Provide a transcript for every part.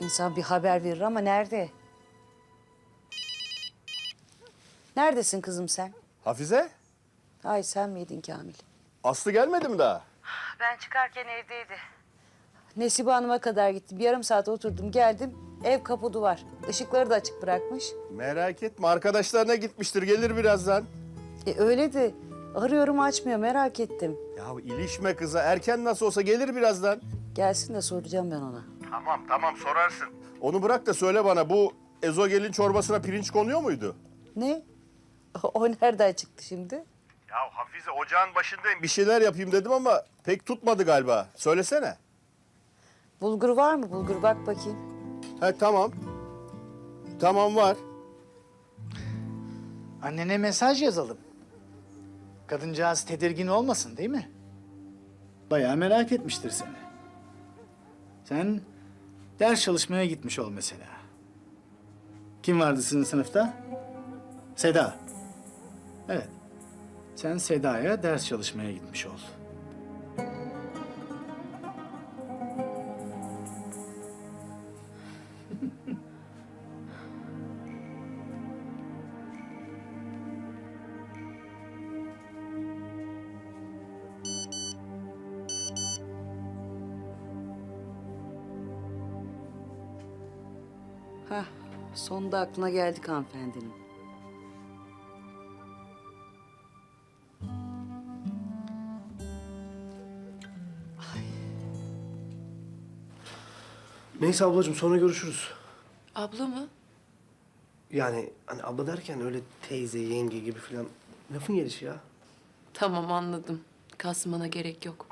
İnsan bir haber verir ama nerede? Neredesin kızım sen? Hafize, Ay sen miydin Kamil? Aslı gelmedi mi daha? Ben çıkarken evdeydi. Nesibe Hanım'a kadar gittim. Bir yarım saat oturdum geldim. Ev kapı duvar. Işıkları da açık bırakmış. Merak etme, arkadaşlarına gitmiştir, gelir birazdan. E öyle de arıyorum açmıyor merak ettim. Ya ilişme kıza, erken nasıl olsa gelir birazdan. Gelsin de soracağım ben ona. Tamam, tamam sorarsın. Onu bırak da söyle bana, bu ezogelin çorbasına pirinç konuyor muydu? Ne? O nereden çıktı şimdi? Ya Hafize, ocağın başındayım. Bir şeyler yapayım dedim ama pek tutmadı galiba. Söylesene. Bulgur var mı? Bulgur bak bakayım. He tamam. Tamam var. Annene mesaj yazalım. Kadıncağız tedirgin olmasın değil mi? Bayağı merak etmiştir seni. Sen ders çalışmaya gitmiş ol mesela. Kim vardı sizin sınıfta? Seda. Evet. Sen Seda'ya ders çalışmaya gitmiş ol. Hah, sonunda aklına geldik hanımefendinin. Neyse ablacığım sonra görüşürüz. Abla mı? Yani hani abla derken öyle teyze, yenge gibi falan lafın gelişi ya. Tamam anladım. Kasmana gerek yok.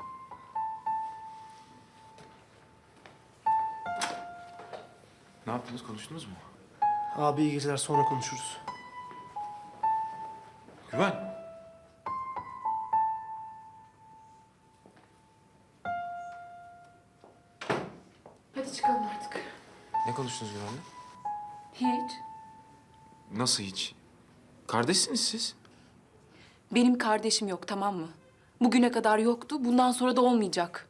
Ne yaptınız? Konuştunuz mu? Abi iyi geceler sonra konuşuruz. Güven. Hadi çıkalım artık. Ne konuştunuz Güven'le? Hiç. Nasıl hiç? Kardeşsiniz siz. Benim kardeşim yok tamam mı? Bugüne kadar yoktu. Bundan sonra da olmayacak.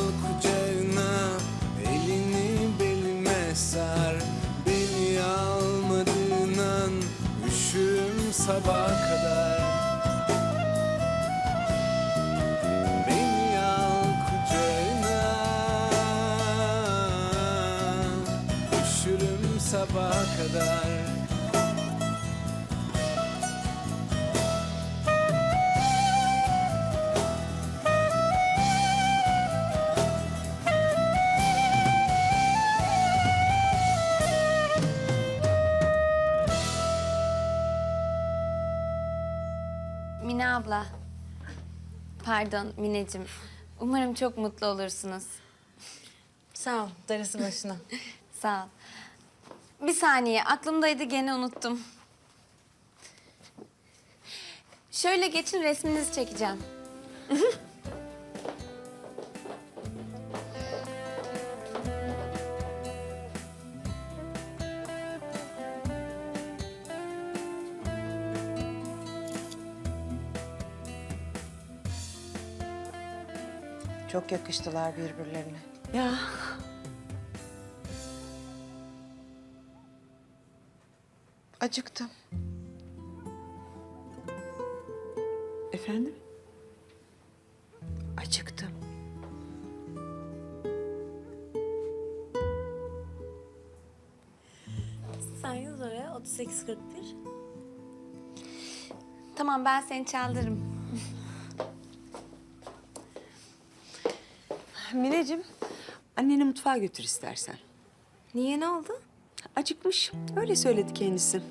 sabaha kadar. Beni al kucağına. Üşürüm sabaha kadar Mine abla. Pardon Mineciğim. Umarım çok mutlu olursunuz. Sağ ol. Darısı başına. Sağ ol. Bir saniye aklımdaydı gene unuttum. Şöyle geçin resminizi çekeceğim. Çok yakıştılar birbirlerine. ya Acıktım. efendim? Acıktım. Sen yaz oraya 3841. Tamam ben seni çaldırırım. Mineciğim, anneni mutfağa götür istersen. Niye ne oldu? Acıkmış, öyle söyledi kendisi.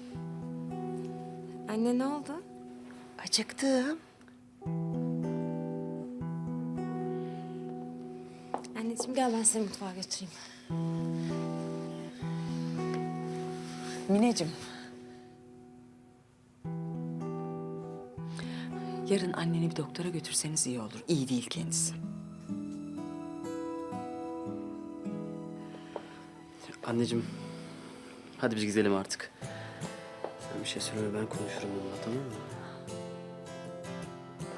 Anne ne oldu? Acıktım. Anneciğim gel ben seni mutfağa götüreyim. Mineciğim. Yarın anneni bir doktora götürseniz iyi olur. İyi değil kendisi. Anneciğim, hadi biz gidelim artık. Sen bir şey söyle ben konuşurum onunla tamam mı?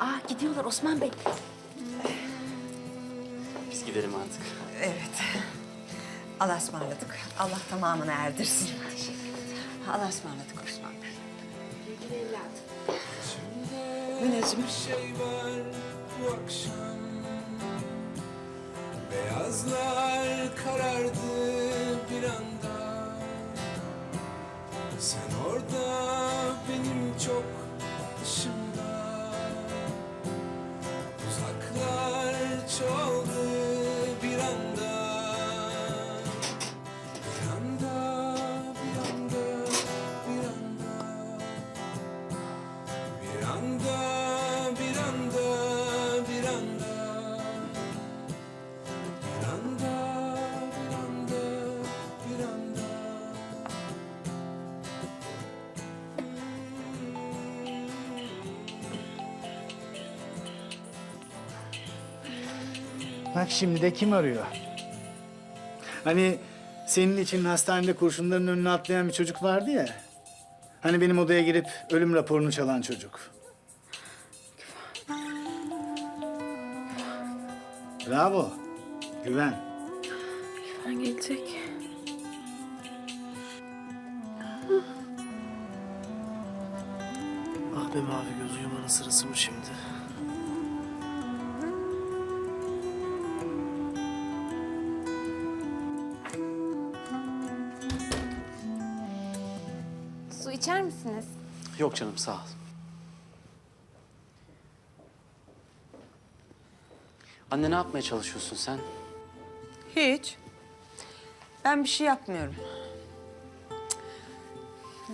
Aa gidiyorlar Osman Bey. Biz gidelim artık. Evet. Allah'a ısmarladık. Allah tamamını erdirsin. Allah'a ısmarladık Osman Bey. Mineciğim. Bir şey var bu akşam Beyazlar karardı Bak şimdi de kim arıyor? Hani senin için hastanede kurşunların önüne atlayan bir çocuk vardı ya. Hani benim odaya girip ölüm raporunu çalan çocuk. Bravo. Güven. Ben gelecek. Ah be mavi göz uyumanın sırası mı şimdi? İçer misiniz? Yok canım sağ ol. Anne ne yapmaya çalışıyorsun sen? Hiç. Ben bir şey yapmıyorum.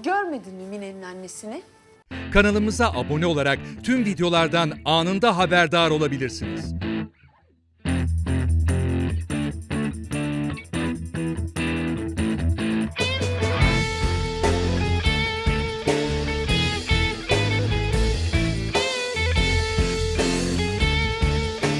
Görmedin mi Mine'nin annesini? Kanalımıza abone olarak tüm videolardan anında haberdar olabilirsiniz.